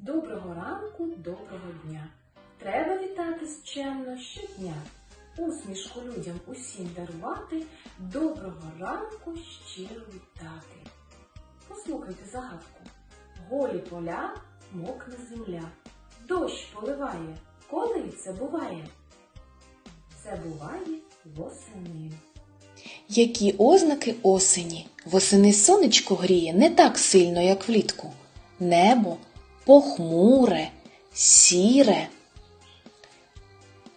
Доброго ранку, доброго дня. Треба вітати чемно щодня. Усмішку людям усім дарувати, доброго ранку щиро вітати. Послухайте загадку. Голі поля, мокне земля. Дощ поливає. Коли це буває? Це буває восени. Які ознаки осені? Восени сонечко гріє не так сильно, як влітку. Небо похмуре, сіре,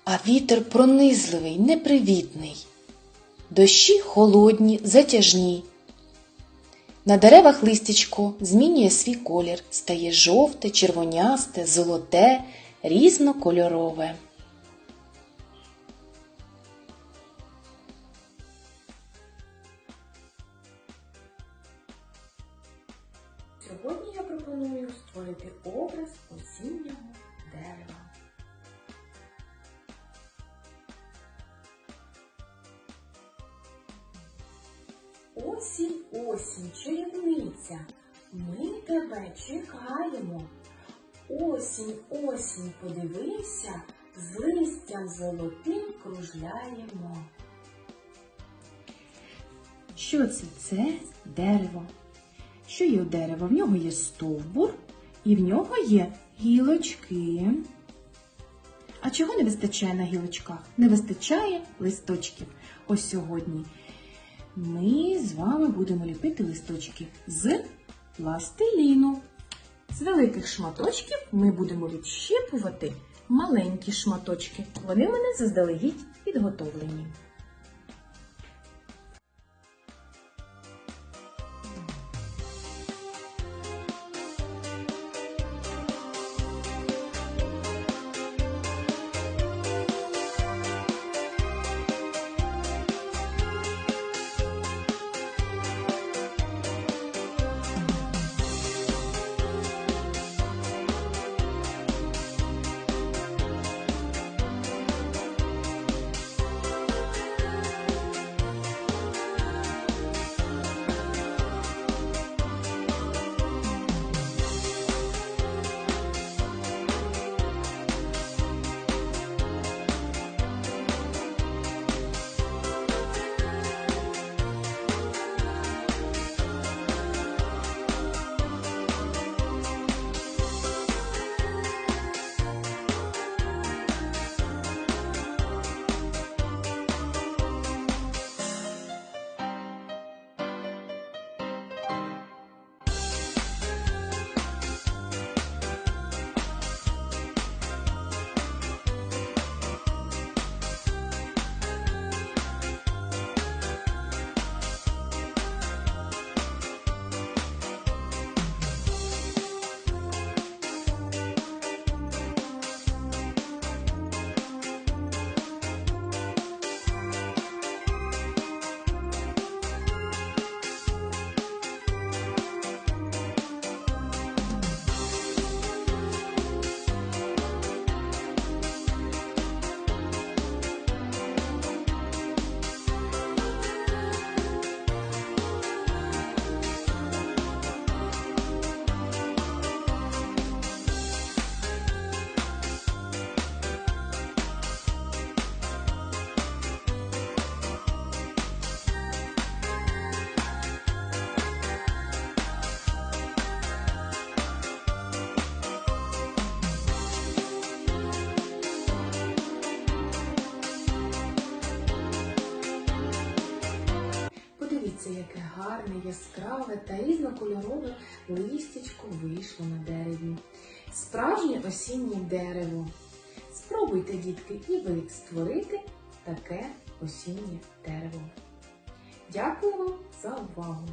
а вітер пронизливий, непривітний. Дощі холодні, затяжні. На деревах листячко змінює свій колір, стає жовте, червонясте, золоте, різнокольорове. Сьогодні я пропоную створити образ осіннього дерева. Осінь, осінь, чарівниця, ми тебе чекаємо. Осінь, осінь, подивися, з листям золотим кружляємо. Що це? Це дерево. Що є у дерева? В нього є стовбур і в нього є гілочки. А чого не вистачає на гілочках? Не вистачає листочків. Ось сьогодні ми з вами будемо ліпити листочки з пластиліну. З великих шматочків ми будемо відщипувати маленькі шматочки. Вони в мене заздалегідь підготовлені. Яке гарне, яскраве та різнокольорове листячко вийшло на дереві. Справжнє осіннє дерево. Спробуйте, дітки, і ви створити таке осіннє дерево. Дякую вам за увагу!